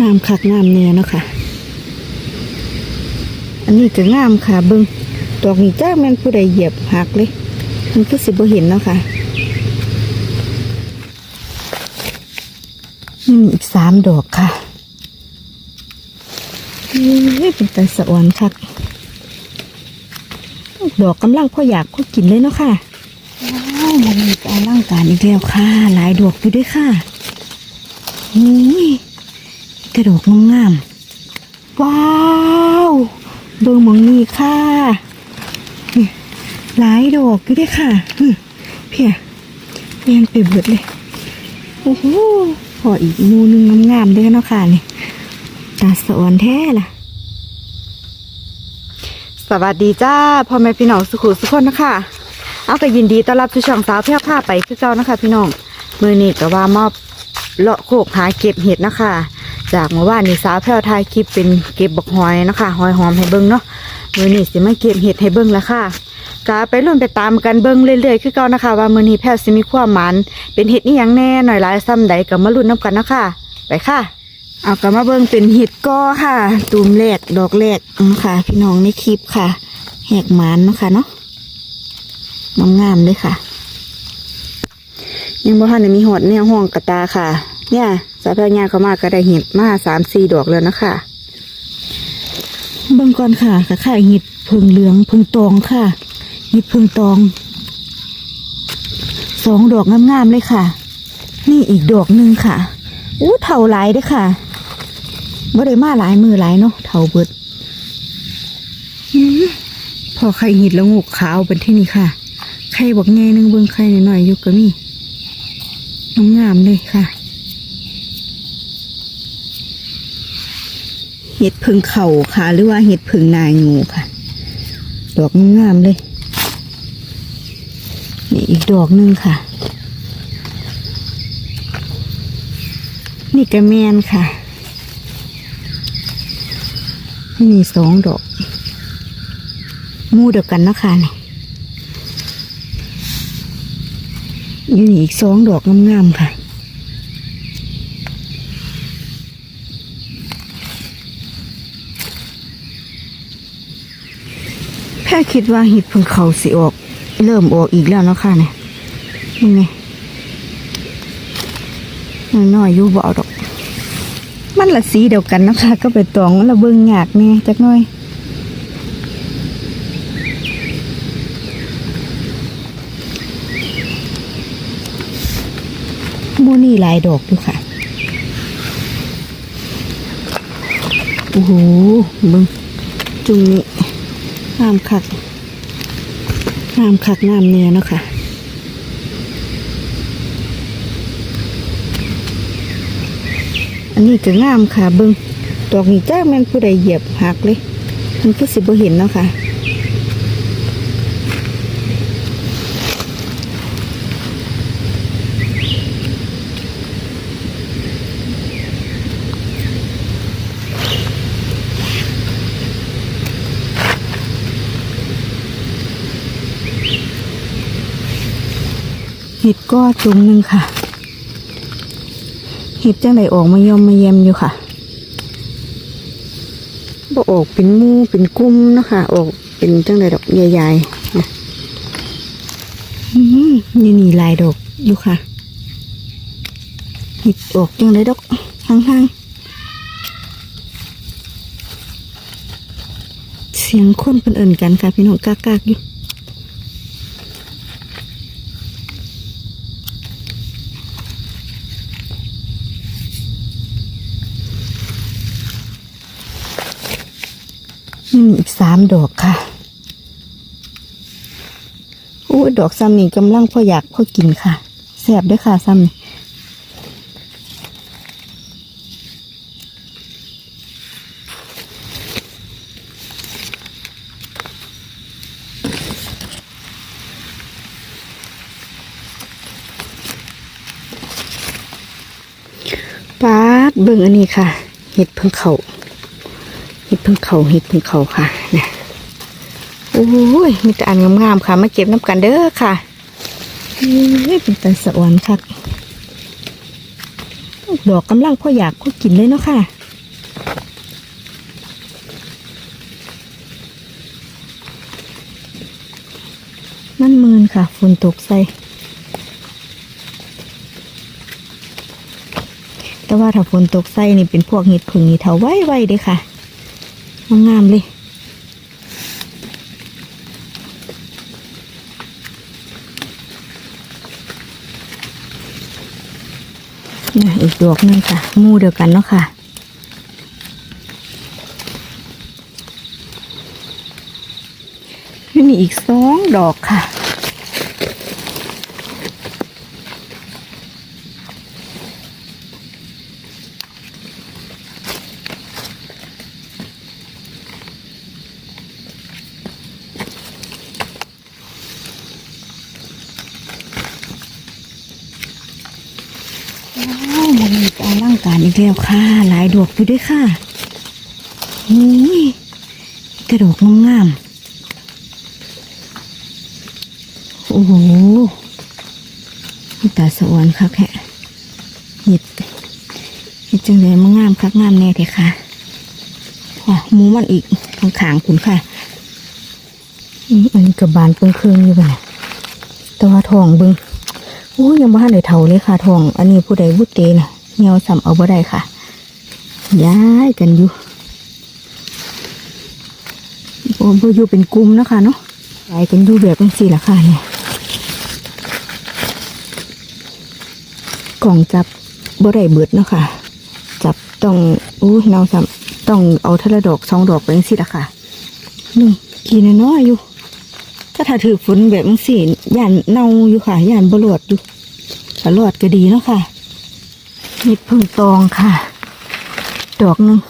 น้ำคักน้ำเนี่ยเนาะค่ะ อันนี้ก็งามค่ะเบิงดอกนี้จ้าแม่นผู้ใดเหยียบหักเลย มันก็สิบ่เห็นเนาะค่ะนี่มีอีกสามดอกค่ะนี่เป็นตาสะออนคักดอกกำลังพออยากพอกินเลยเนาะค่ะว้าวมันมีการร่างการอีกแล้วค่ะ หลายดอกอยู่ด้วยค่ะนี่ แต่ดอกงามๆว้าวเบิ่งมองนี่ค่ะนี่หลายดอกอยู่ด้วยค่ะเพียเรียนไปเบิดเลยโอ้โหพออีกมูนึงงามๆด้วยเนาะค่ะนี่ตาสะอนแท้ล่ะ สวัสดีจ้าพ่อแม่พี่น้องสุขุสุขคนนะคะเอาก็ยินดีต้อนรับสู่ช่องสาวเพียวผ้าไปคือเจ้านะคะ พี่น้องมือนี้ก็ว่ามอบเลาะโคกหาเก็บเห็ดนะคะ จากเมื่อวานนี้สาวแพรวทายคลิปเป็นเก็บบักหอยนะคะหอยหอมให้เบิ้งเนาะมือนี้สิมาเก็บเห็ดให้เบิ้งแล้วค่ะกาไปรุ่นไปตามกันเบิ้งเรื่อยๆคือเก่านะคะ ว่ามือนี้แพรวสิมีความหมันเป็นเห็ดนี่ยังแน่หน่อยหลายซ้ำใดกับมารุ่นน้ำกันนะคะไปค่ะเอากลับมาเบิ่งเป็นเห็ดก้อค่ะ ตูมแรกดอกแรกนะคะพี่น้องในคลิปค่ะแหกหมานนะคะเนาะงามๆเลยค่ะ ยังบ่ทันได้มีหอดแนวห้องกระตาค่ะ เนี่ย สาวพญาเขามาก็ได้เห็ดมาสามสี่ดอกแล้วนะคะเบิ่งก่อนค่ะกระข่ายเห็ดพิงเหลืองพิงตองค่ะเห็ดพิงตองสองดอกงามๆเลยค่ะ นี่อีกดอกหนึ่งค่ะอู้เท่าหลายเด้อค่ะบ่ได้มาหลายมือหลายเนาะเท่าเบิดอื้อพอไข่หิดแล้วงูขาวเป็นที่นี่ค่ะ ไข่บอกไงนึงเบิ่งไข่หน่อยๆอยู่ก็มีงามๆเลยค่ะ เห็ดพึ่งเข่าค่ะ หรือว่าเห็ดพึ่งนายงูค่ะ ดอกงามเลย นี่อีกดอกหนึงค่ะ นี่กระแมนค่ะมีสองดอก มู่เดียวกันนะคะนี่อยู่นี่อีกสองดอกงามๆค่ะ แค่คิดว่าห็ดพิ่งเขาสิออก เริ่มออกอีกแล้วเนาะค่ะเนี่ยมึงไงน้อยๆอยู่บ่เอาดอก มันละสีเดียวกันนะคะ ก็ไปตองละเบิ่งยากแน่จักหน่อยโมนี่ลายดอกอยู่ค่ะ โอ้โหเบิงจุงนี่ น้ำคักน้ำคักน้ำเนื้อเนาะค่ะอันนี้ก็งามค่ะเบิงตอกนี้จ้าแม่นผู้ใดเหยียบหักเลย มันก็สิบ่เห็นเนาะค่ะ ห็ดก็จุ่มหนึ่งค่ะ เห็ดจังไดออกมายอมมาเยี่ยมอยู่ค่ะบ่ออกเป็นหมูเป็นกุ้มเนาะคะออกเป็นจังไดดอกใหญ่ๆนะอื้อหือนี่นี่ลายดอกอยู่ค่ะเห็ดออกจังไดดอกห่างๆเสียงคนเป็นเอิ่นกันค่ะพี่น้องกากๆอยู่ มีอีกสามดอกค่ะโอ้ดอกซ้ำนี่กำลังพออยากพอกินค่ะแซ่บด้วยค่ะซ้ำนี่ป๊าดเบิ่งอันนี้ค่ะ เห็ดเพิ่งเขา เห็ดพึ่งเขาเห็ดพึ่งเขาค่ะนะโอ้ยมีแต่อันงามๆค่ะ มาเก็บน้ำกันเด้อค่ะนี่เป็นแตงสวรรค์ค่ะดอกกำลังพ่ออยากพ่อกินเลยเนาะค่ะนั่นมืนค่ะฝนตกใส่แต่ว่าถ้าฝนตกใส่นี่เป็นพวกเห็ดผึ่งนี่เถาไว้ไว้ด้ค่ะ งามเลยนะอีกดอกหนึงค่ะมูเดียวกันเนาะค่ะ นี่มีอีกสองดอกค่ะ โอ้ยมัน การร่างการอีกแล้วค่ะ หลายดอกอยู่ด้วยค่ะนี่กระดกงามๆโอ้โหตาสวรรค์คักแฮะห็ดเห็ดจังเลยมันงามคักงามแน่เถอะค่ะว้ามูมันอีกข้างขางๆคุณค่ะอันนี้กับบานเปิงเครื่องอยู่บ่แต่ว่าทองเบิงโอ้ยยังบ้านเลยเท่าเลยค่ะทอง อันนี้ผู้ใดบุเตนะ เหี่ยวสัมเอาบ่ได้ค่ะ ย้ายกันอยู่โอ้บ่อยู่เป็นกลุ่มนะคะเนาะย้ายกันอยู่แบบนี้สิละค่ะเนี่ยกล่องจับบ่ได้เบิดเนาะค่ะ จับต้องอู้เนาสัมต้องเอาทะละดอกสองดอกไปจังสิละค่ะนี่กี่น้อยอยู่ถ้าถ้าถือฝนแบบนี้สิย่านเน่าอยู่ค่ะย่านบรอดอยู่ถ้ารอดก็ดีเนาะค่ะ เห็ดพึ่งตองค่ะ ดอกหนึ่ง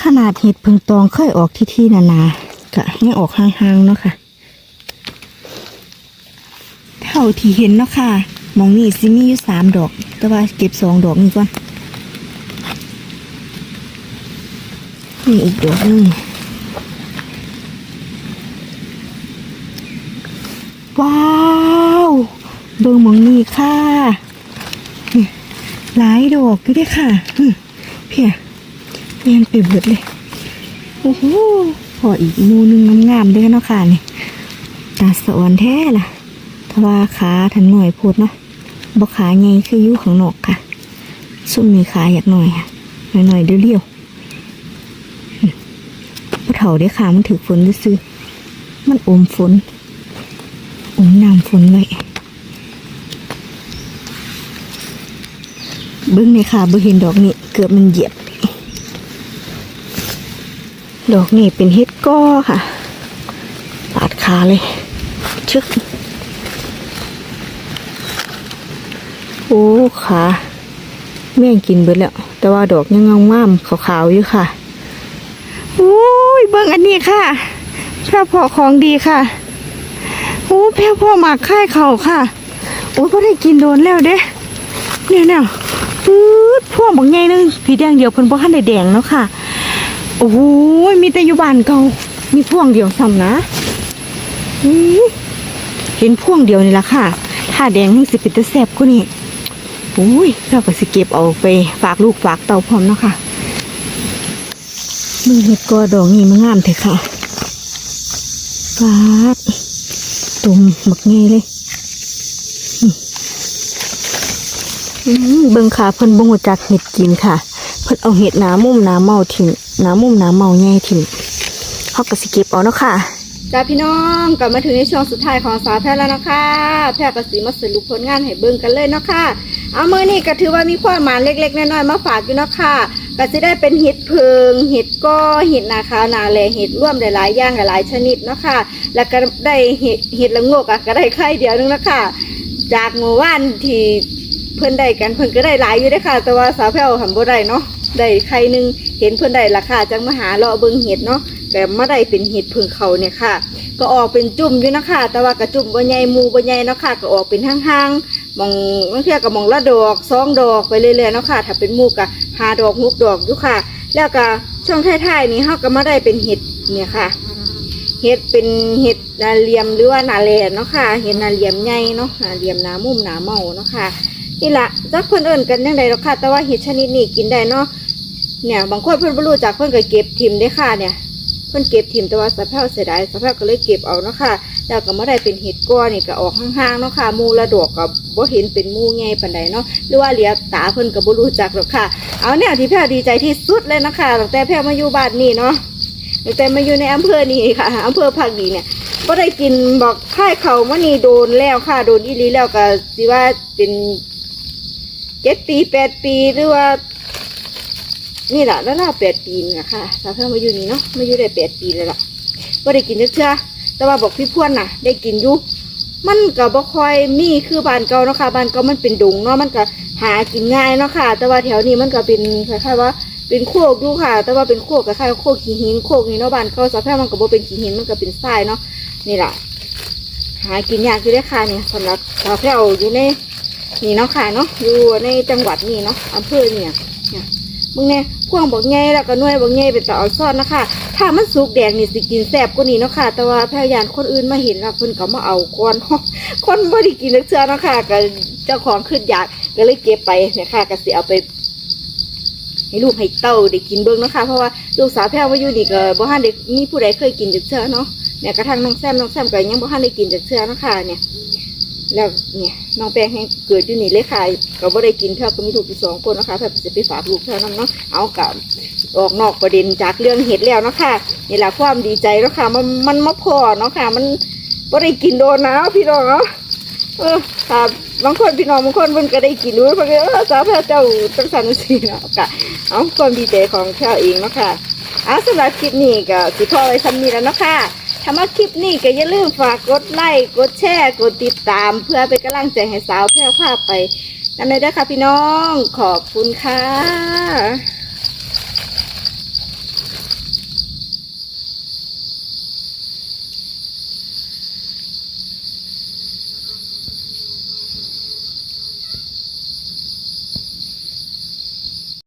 ขนาดเห็ดพึ่งตองเคยออกที่ที่นานๆก็ยังออกห่างๆเนาะค่ะ เท่าที่เห็นเนาะค่ะ มองนี่ซิมีอยู่สามดอก แต่ว่าเก็บสองดอกนี่ก่อนนี่อีกดอกหนึง ว้าวเบิ่งมองนี่ค่ะนี่หลายดอกอยู่ด้วยค่ะเพียเรียนไปเบิดเลยโอ้โหพออีกมูนึงงามๆด้อเนาะค่ะนี่ตาสะออนแท้ล่ะถ้าว่าขาทันหน่อยพูดเนาะบ่ขาใหญ่คืออยู่ข้างนอกค่ะซุ่มมีขาอยากหน่อยค่ะหน่อยๆเดียวๆผู้เฒ่าได้ค่ะมันถือฝนซื้อมันอมฝน อมน้ำฝนไว้เบิ้งในค่ะเบิ้งเห็นดอกนี้เกือบมันเหยียบ ดอกนี้เป็นเฮ็ดก้อค่ะปาดขาเลยชึกโอ้ขาแม่งกินเบิดแล้ว แต่ว่าดอกยังงามขาวๆอยู่ค่ะโอ้ยเบิ่งอันนี้ค่ะแพ่พอของดีค่ะ โอ้แพ่พ่อหมากค่ายเขาค่ะ โอ้ยพ่ได้กินโดนแล้วเด้เนี่ยเนี่ยปื๊ดพวกบางไงนึงผีแดงเดียวเพิ่นบ่ทันได้แดงเนาะค่ะ โอ้โหมีแต่อยู่บ้านเก่ามีพ่วงเดียวซ้ำนะอื้อเห็นพ่วงเดียวนี่ละค่ะ ถ้าแดงให้สิเป็นตะแซบกว่านี่โอ้ยเราก็สิเก็บเอาไปฝากลูกฝากเต่าพร้อมเนาะค่ะมือเห็ดกอดอกนี่มันงามเถอะค่ะฟาด ตุ่มหมักไงเลยเบิ่งขาเพิ่นบ่งจักเห็ดกินค่ะ เพิ่นเอาเห็ดหนามุมหนาเมาถิ่มหนามุมหนาเมาใหญ่ถิ่มเขาก็สิเก็บเอาเนาะค่ะจ้าพี่น้องกลับมาถึงในช่วงสุดท้ายของสาวแพทย์แล้วนะคะ แพทย์ก็สิมาสรุปผลงานให้เบิ่งกันเลยเนาะค่ะ เอามือนี่ก็ถือว่ามีความหมายเล็กๆน้อยๆมาฝากอยู่เนาะค่ะ ก็จะได้เป็นเห็ดเพิงเห็ดก้อเห็ดนาคาวนาแลเห็ดร่วมหลายๆอย่างหลายๆชนิดเนาะค่ะ แล้วก็ได้เห็ดเห็ดละงกอะก็ได้ไข่เดียวนึงเนาะค่ะ จากหมู่บ้านที่เพิ่อนได้กันเพิ่อนก็ได้หลายอยู่ด้อค่ะ แต่ว่าสาวแพ้วหันบ่ได้เนาะได้ไข่หนึงเห็นเพิ่อนได้ราคาจังมาหาเลาะเบิ่งเห็ดเนาะแต่ไมาได้เป็นเห็ดเพิงเขาเนี่ยค่ะ ก็ออกเป็นจุ่มอยู่นะคะแต่ว่ากระจุ่มบ่ใหญ่มูบ่ใหญ่เนาะค่ะก็ออกเป็นห้างๆ มองบางเทีก็มองละดอกสองดอกไปเรื่อยๆเนาะค่ะ ถ้าเป็นมูก็ห้าดอกหกดอกอยู่ค่ะ แล้วก็ช่วงท้ายๆนี้เฮาก็มาได้เป็นเห็ดเนี่ยค่ะ เห็ดเป็นเห็ดนาเลียมหรือว่านาแลเนาะค่ะ เห็ดนาเลียมใหญ่เนาะนาเลียมหนามุมหนาเมาเนาะค่ะ นี่ละจักเพิ่นอิ้นกันยังไงหรอกค่ะ แต่ว่าเห็ดชนิดนี้กินได้เนาะ เนี่ยบางคนเพิ่อนบ่รู้จักเพิ่อนก็เก็บทิมได้ค่ะเนี่ย เพิ่อนเก็บถิ่มแต่ว่าสะเพร่าเสียดายสะเพร่าก็เลยเก็บเอาเนาะค่ะ แล้วก็ไมาได้เป็นเห็ดก้อนนี่ก็ออกห่างๆเนาะค่ะมูระดอกก็บ่เห็นเป็นมูไงปานใดเนาะหรือว่าเหลียตาเพิ่นก็บ่รู้จักหรอกค่ะ เอาแนวที่แพรดีใจที่สุดเลยนะคะตั้งแต่แพรมาอยู่บ้านนี่เนาะตั้งแต่มาอยู่ในอำเภอนี่ค่ะอำเภอภาคดีเนี่ยก็ได้กินบอกค่ายเขามานี่โดนแล้วค่ะ โดนอีหลีแล้วก็สิว่าเป็นเจ็ดปีแปดปีหรือว่า นี่แหละแล้วล่าแปดปีนี่แหละค่ะสาวแพรมาอยู่นี่เนาะมาอยู่ได้แปดปีเลยล่ะก็ได้กินเชื่อๆ แต่ว่าบอกพี่พวนน่ะ ได้กินอยู่มันก็บ่ค่อยมีคือบ้านเก่าเนาะค่ะบ้านเก่ามันเป็นดงเนาะมันก็หากินง่ายเนาะค่ะ แต่ว่าแถวนี้มันก็เป็นคล้ายๆว่าเป็นโคกอยู่ค่ะ แต่ว่าเป็นโคกคล้ายโคกขี้หินโคกนี่เนาะบ้านเก่าสะแพมันก็บ่เป็นขี้หินมันก็เป็นทรายเนาะนี่แหละหากินยากอยู่ได้ค่ะเนี่ยสำหรับสาวแพร่อยู่ในนี่เนาะค่ะเนาะอยู่ในจังหวัดนี่เนาะอำเภอเนี่ย มึงเนี่ยพวงบอกไงแล้วก็น่วยบอกไงเป็นตาเอาซ่อนนะคะ ถ้ามันสุกแดงนี่สิกินแซ่บกว่านี้เนาะค่ะ แต่ว่าแพรยานคนอื่นมาเห็นแล้วเพิ่นก็มาเอาก่อนคนบ่ได้กินนักเชื่อเนาะค่ะก็เจ้าของขึ้นอยากก็เลยเก็บไปเนี่ยค่ะก็สิเอาไปให้ลูกให้เต้าได้กินเบิ่งนะค่ะเพราะว่าลูกสาวแพรว่าอยู่นี่ก็บ่ทันได้มีผู้ใดเคยกินจักเชื่อเนาะแม้กระทั่งน้องแซมน้องแซมก็ยังบ่ทันได้กินจักเชื่อนะค่ะเนี่ย แล้วเนี่ยน้องแป้งให้เกิดอยู่นี่เลยค่ะก็บ่ได้กินแพรก็มีลูกอยู่สองคนนะคะแพรก็จะไปฝากลูกแพรนํเนาะเอากับออกนอกประเด็นจากเรื่องเห็ดแล้วเนาะค่ะนี่แหละความดีใจเนาะค่ะมันมันมาพอเนาะค่ะ มันบ่ได้กินโดนนะพี่น้องเนาะเออค่ะบางคนพี่น้องบางคนเพิ่นก็ได้กินรู้เพิ่นก็เออสาวแพรเจ้าจังสันจังซี่เนาะค่ะเอาความดีใจของแพรเองเนาะค่ะอะสำหรับคลิปนี้ก็สิพอไว้ซ้ำนี้แล้วเนาะค่ะ ถ้ามาคลิปนี้ก็อย่าลืมฝากกดไลค์กดแชร์กดติดตาม เพื่อเป็นกำลังใจให้สาวแพร่ภาพไปนั่นเลยด้อค่ะพี่น้องขอบคุณค่ะ